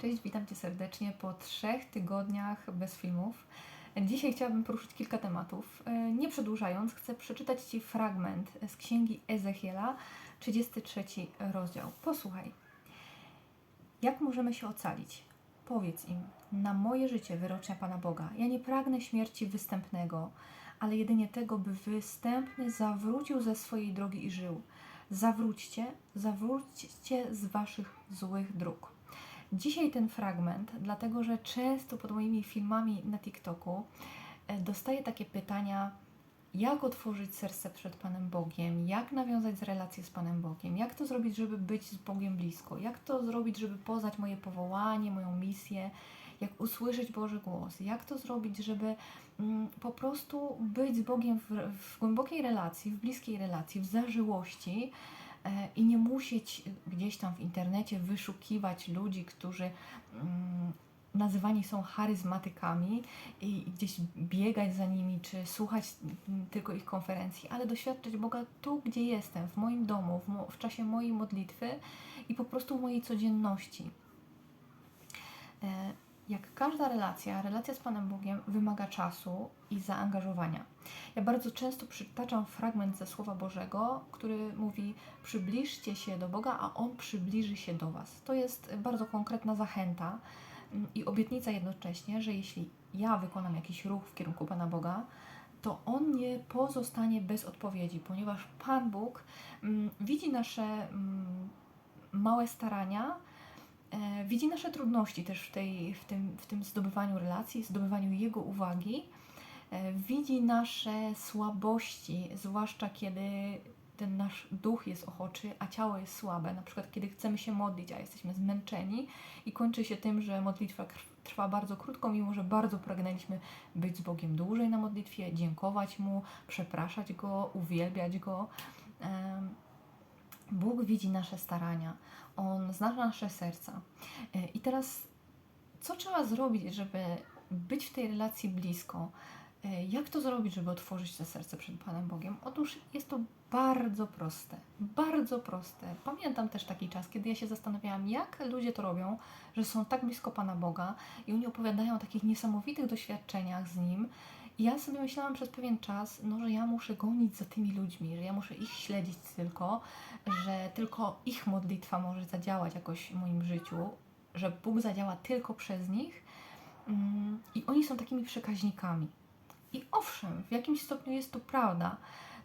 Cześć, witam Cię serdecznie po trzech tygodniach bez filmów. Dzisiaj chciałabym poruszyć kilka tematów. E, Nie przedłużając, chcę przeczytać Ci fragment z księgi Ezechiela, 33 rozdział. Posłuchaj. Jak możemy się ocalić? Powiedz im, na moje życie wyrocznia Pana Boga. Ja nie pragnę śmierci występnego, ale jedynie tego, by występny zawrócił ze swojej drogi i żył. Zawróćcie, zawróćcie z Waszych złych dróg. Dzisiaj ten fragment, dlatego że często pod moimi filmami na TikToku e, dostaję takie pytania, jak otworzyć serce przed Panem Bogiem, jak nawiązać relacje z Panem Bogiem, jak to zrobić, żeby być z Bogiem blisko, jak to zrobić, żeby poznać moje powołanie, moją misję, jak usłyszeć Boży głos, jak to zrobić, żeby mm, po prostu być z Bogiem w, w głębokiej relacji, w bliskiej relacji, w zażyłości i nie musieć gdzieś tam w internecie wyszukiwać ludzi, którzy mm, nazywani są charyzmatykami i gdzieś biegać za nimi, czy słuchać mm, tylko ich konferencji, ale doświadczyć Boga tu, gdzie jestem, w moim domu, w, mo- w czasie mojej modlitwy i po prostu w mojej codzienności. Jak każda relacja, relacja z Panem Bogiem wymaga czasu i zaangażowania. Ja bardzo często przytaczam fragment ze Słowa Bożego, który mówi: Przybliżcie się do Boga, a On przybliży się do Was. To jest bardzo konkretna zachęta mm, i obietnica jednocześnie, że jeśli ja wykonam jakiś ruch w kierunku Pana Boga, to On nie pozostanie bez odpowiedzi, ponieważ Pan Bóg mm, widzi nasze mm, małe starania, widzi nasze trudności też w, tej, w, tym, w tym zdobywaniu relacji, zdobywaniu Jego uwagi, e, widzi nasze słabości, zwłaszcza kiedy ten nasz duch jest ochoczy, a ciało jest słabe. Na przykład, kiedy chcemy się modlić, a jesteśmy zmęczeni i kończy się tym, że modlitwa trwa bardzo krótko, mimo że bardzo pragnęliśmy być z Bogiem dłużej na modlitwie, dziękować Mu, przepraszać Go, uwielbiać Go. Em, Bóg widzi nasze starania, On zna nasze serca. E, I teraz, co trzeba zrobić, żeby być w tej relacji blisko? E, Jak to zrobić, żeby otworzyć to serce przed Panem Bogiem? Otóż jest to bardzo proste. Bardzo proste. Pamiętam też taki czas, kiedy ja się zastanawiałam, jak ludzie to robią, że są tak blisko Pana Boga i oni opowiadają o takich niesamowitych doświadczeniach z Nim. I ja sobie myślałam przez pewien czas, no, że ja muszę gonić za tymi ludźmi, że ja muszę ich śledzić tylko, że tylko ich modlitwa może zadziałać jakoś w moim życiu, że Bóg zadziała tylko przez nich. Mm, I oni są takimi przekaźnikami. I owszem, w jakimś stopniu jest to prawda.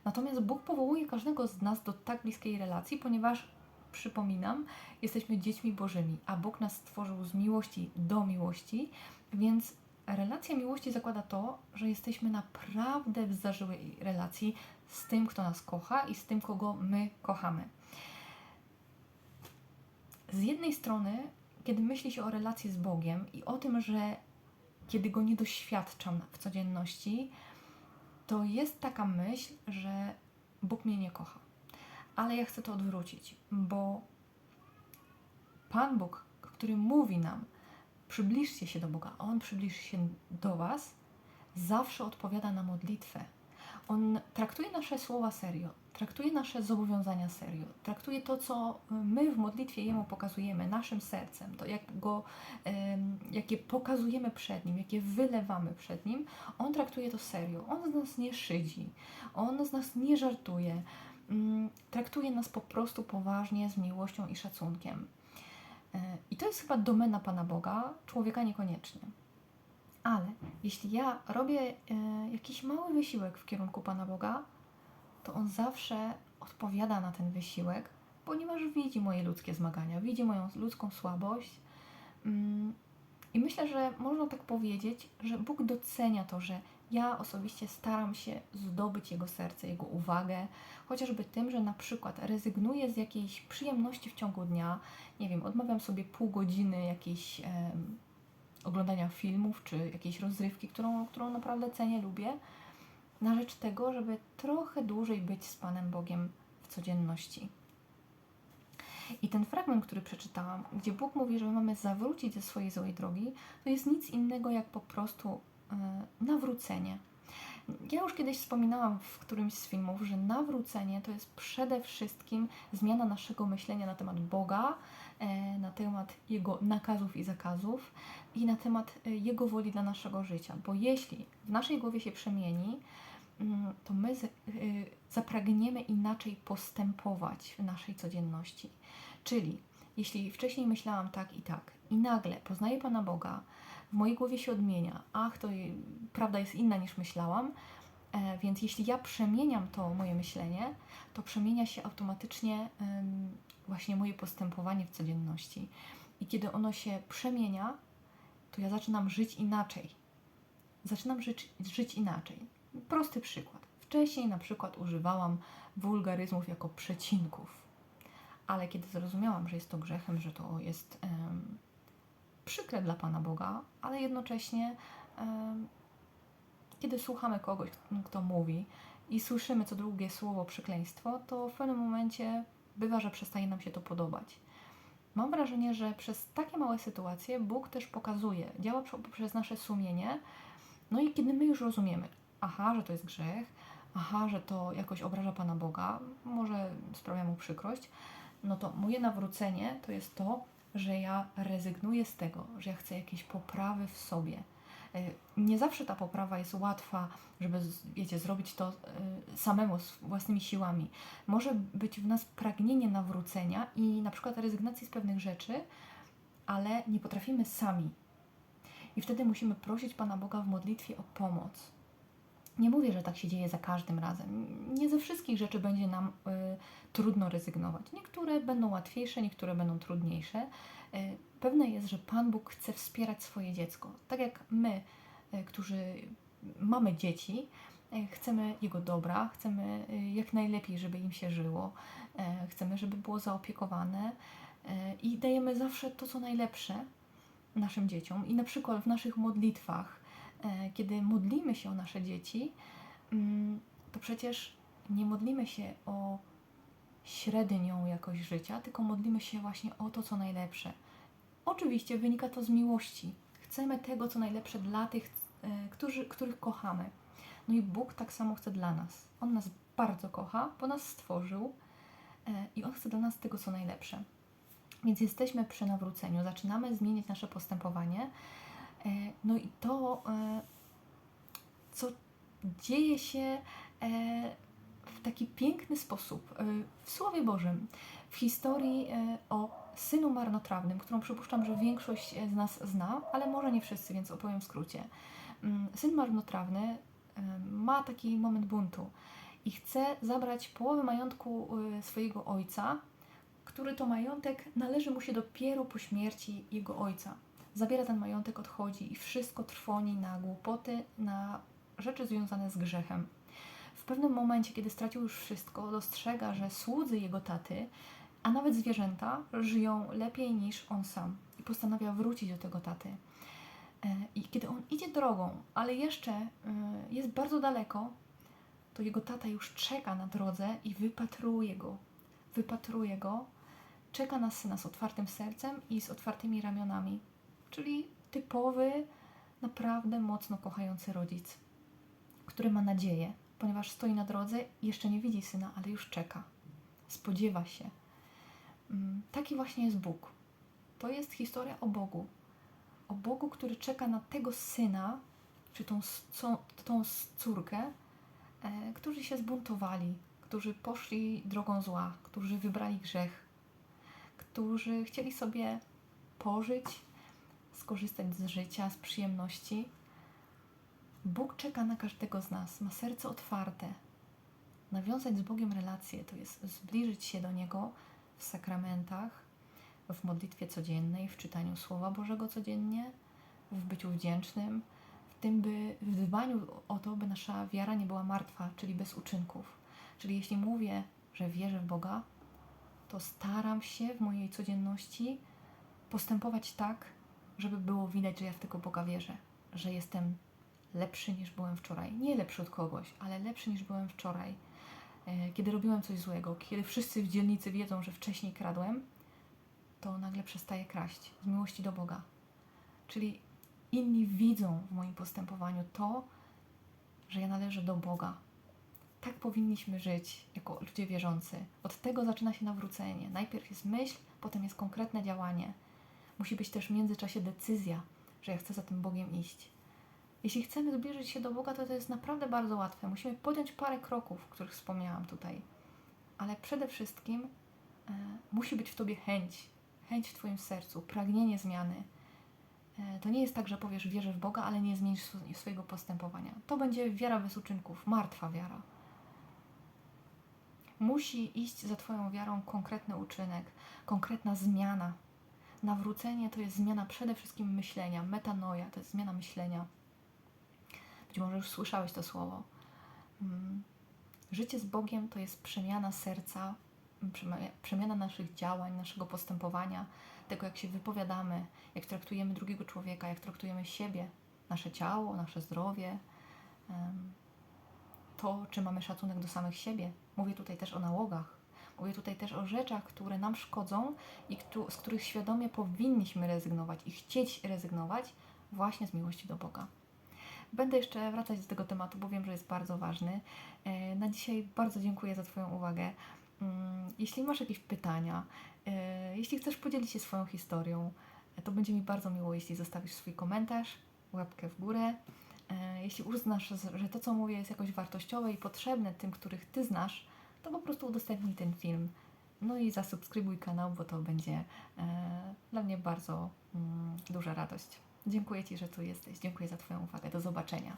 Natomiast Bóg powołuje każdego z nas do tak bliskiej relacji, ponieważ, przypominam, jesteśmy dziećmi Bożymi, a Bóg nas stworzył z miłości do miłości, więc relacja miłości zakłada to, że jesteśmy naprawdę w zażyłej relacji z tym, kto nas kocha i z tym, kogo my kochamy. Z jednej strony, kiedy myśli się o relacji z Bogiem i o tym, że kiedy go nie doświadczam w codzienności, to jest taka myśl, że Bóg mnie nie kocha. Ale ja chcę to odwrócić, bo Pan Bóg, który mówi nam, przybliżcie się do Boga, a On przybliży się do Was, zawsze odpowiada na modlitwę. On traktuje nasze słowa serio, traktuje nasze zobowiązania serio, traktuje to, co my w modlitwie Jemu pokazujemy, naszym sercem, to jak go, jakie pokazujemy przed Nim, jakie wylewamy przed Nim, On traktuje to serio. On z nas nie szydzi, On z nas nie żartuje, mm, traktuje nas po prostu poważnie, z miłością i szacunkiem. Jest chyba domena Pana Boga, człowieka niekoniecznie. Ale jeśli ja robię e, jakiś mały wysiłek w kierunku Pana Boga, to On zawsze odpowiada na ten wysiłek, ponieważ widzi moje ludzkie zmagania, widzi moją ludzką słabość. Mm, I myślę, że można tak powiedzieć, że Bóg docenia to, że ja osobiście staram się zdobyć Jego serce, Jego uwagę, chociażby tym, że na przykład rezygnuję z jakiejś przyjemności w ciągu dnia, nie wiem, odmawiam sobie pół godziny jakiejś em, oglądania filmów czy jakiejś rozrywki, którą, którą naprawdę cenię, lubię, na rzecz tego, żeby trochę dłużej być z Panem Bogiem w codzienności. I ten fragment, który przeczytałam, gdzie Bóg mówi, że my mamy zawrócić ze swojej złej drogi, to jest nic innego jak po prostu e, nawrócenie. Ja już kiedyś wspominałam w którymś z filmów, że nawrócenie to jest przede wszystkim zmiana naszego myślenia na temat Boga e, na temat Jego nakazów i zakazów i na temat e, Jego woli dla naszego życia. Bo jeśli w naszej głowie się przemieni, mm, to my e, zapragniemy inaczej postępować w naszej codzienności. Czyli jeśli wcześniej myślałam tak i tak, i nagle poznaję Pana Boga, w mojej głowie się odmienia, ach, to prawda jest inna niż myślałam, e, więc jeśli ja przemieniam to moje myślenie, to przemienia się automatycznie właśnie moje postępowanie w codzienności. I kiedy ono się przemienia, to ja zaczynam żyć inaczej. Zaczynam żyć, żyć inaczej. Prosty przykład. Wcześniej na przykład używałam wulgaryzmów jako przecinków, ale kiedy zrozumiałam, że jest to grzechem, że to jest przykre dla Pana Boga, ale jednocześnie kiedy słuchamy kogoś, kto mówi i słyszymy co drugie słowo przekleństwo, to w pewnym momencie bywa, że przestaje nam się to podobać. Mam wrażenie, że przez takie małe sytuacje Bóg też pokazuje, działa prze- poprzez nasze sumienie. No i kiedy my już rozumiemy, aha, że to jest grzech, aha, że to jakoś obraża Pana Boga, może sprawia mu przykrość, no to moje nawrócenie to jest to, że ja rezygnuję z tego, że ja chcę jakiejś poprawy w sobie. E, Nie zawsze ta poprawa jest łatwa, żeby, wiecie, zrobić to e, samemu, z własnymi siłami. Może być w nas pragnienie nawrócenia i na przykład rezygnacji z pewnych rzeczy, ale nie potrafimy sami. I wtedy musimy prosić Pana Boga w modlitwie o pomoc. Nie mówię, że tak się dzieje za każdym razem. Nie ze wszystkich rzeczy będzie nam y, trudno rezygnować. Niektóre będą łatwiejsze, niektóre będą trudniejsze. Y, pewne jest, że Pan Bóg chce wspierać swoje dziecko. Tak jak my, y, którzy mamy dzieci, y, chcemy Jego dobra, chcemy y, jak najlepiej, żeby im się żyło, y, chcemy, żeby było zaopiekowane y, i dajemy zawsze to, co najlepsze naszym dzieciom. I na przykład w naszych modlitwach, kiedy modlimy się o nasze dzieci, mm, to przecież nie modlimy się o średnią jakość życia, tylko modlimy się właśnie o to, co najlepsze. Oczywiście wynika to z miłości. Chcemy tego, co najlepsze dla tych, e, którzy, których kochamy. No i Bóg tak samo chce dla nas. On nas bardzo kocha, bo nas stworzył e, i On chce dla nas tego, co najlepsze. Więc jesteśmy przy nawróceniu, zaczynamy zmieniać nasze postępowanie. E, No i to, e, co dzieje się e, w taki piękny sposób w Słowie Bożym, w historii o synu marnotrawnym, którą przypuszczam, że większość z nas zna, ale może nie wszyscy, więc opowiem w skrócie. Mm, Syn marnotrawny ma taki moment buntu i chce zabrać połowę majątku swojego ojca, który to majątek należy mu się dopiero po śmierci jego ojca. Zabiera ten majątek, odchodzi i wszystko trwoni na głupoty, na rzeczy związane z grzechem. W pewnym momencie, kiedy stracił już wszystko, dostrzega, że słudzy jego taty, a nawet zwierzęta, żyją lepiej niż on sam i postanawia wrócić do tego taty. E, I kiedy on idzie drogą, ale jeszcze e, jest bardzo daleko, to jego tata już czeka na drodze i wypatruje go. Wypatruje go, czeka na syna z otwartym sercem i z otwartymi ramionami. Czyli typowy, naprawdę mocno kochający rodzic, który ma nadzieję, ponieważ stoi na drodze i jeszcze nie widzi syna, ale już czeka. Spodziewa się. Mm, Taki właśnie jest Bóg. To jest historia o Bogu. O Bogu, który czeka na tego syna, czy tą, tą córkę, e, którzy się zbuntowali, którzy poszli drogą zła, którzy wybrali grzech, którzy chcieli sobie pożyć, skorzystać z życia, z przyjemności. Bóg czeka na każdego z nas, ma serce otwarte. Nawiązać z Bogiem relacje to jest zbliżyć się do Niego w sakramentach, w modlitwie codziennej, w czytaniu Słowa Bożego codziennie, w byciu wdzięcznym, w tym, by w dbaniu o to, by nasza wiara nie była martwa, czyli bez uczynków. Czyli jeśli mówię, że wierzę w Boga, to staram się w mojej codzienności postępować tak, żeby było widać, że ja w tego Boga wierzę, że jestem lepszy niż byłem wczoraj. Nie lepszy od kogoś, ale lepszy niż byłem wczoraj. E, Kiedy robiłem coś złego, kiedy wszyscy w dzielnicy wiedzą, że wcześniej kradłem, to nagle przestaję kraść z miłości do Boga. Czyli inni widzą w moim postępowaniu to, że ja należę do Boga. Tak powinniśmy żyć jako ludzie wierzący. Od tego zaczyna się nawrócenie. Najpierw jest myśl, potem jest konkretne działanie. Musi być też w międzyczasie decyzja, że ja chcę za tym Bogiem iść. Jeśli chcemy zbliżyć się do Boga, to to jest naprawdę bardzo łatwe. Musimy podjąć parę kroków, których wspomniałam tutaj. Ale przede wszystkim e, musi być w Tobie chęć, chęć w Twoim sercu, pragnienie zmiany. E, to nie jest tak, że powiesz wierzę w Boga, ale nie zmienisz sw- swojego postępowania. To będzie wiara bez uczynków, martwa wiara. Musi iść za Twoją wiarą konkretny uczynek, konkretna zmiana. Nawrócenie to jest zmiana przede wszystkim myślenia, metanoja to jest zmiana myślenia. Być może już słyszałeś to słowo. Mm. Życie z Bogiem to jest przemiana serca, przemia- przemiana naszych działań, naszego postępowania, tego jak się wypowiadamy, jak traktujemy drugiego człowieka, jak traktujemy siebie, nasze ciało, nasze zdrowie, to, czy mamy szacunek do samych siebie. Mówię tutaj też o nałogach. Mówię tutaj też o rzeczach, które nam szkodzą i z których świadomie powinniśmy rezygnować i chcieć rezygnować właśnie z miłości do Boga. Będę jeszcze wracać do tego tematu, bo wiem, że jest bardzo ważny. E, Na dzisiaj bardzo dziękuję za Twoją uwagę. Mm, Jeśli masz jakieś pytania, e, jeśli chcesz podzielić się swoją historią, e, to będzie mi bardzo miło, jeśli zostawisz swój komentarz, łapkę w górę. Jeśli uznasz, że to, co mówię, jest jakoś wartościowe i potrzebne tym, których Ty znasz, to po prostu udostępnij ten film. No i zasubskrybuj kanał, bo to będzie e, dla mnie bardzo mm, duża radość. Dziękuję Ci, że tu jesteś. Dziękuję za Twoją uwagę. Do zobaczenia.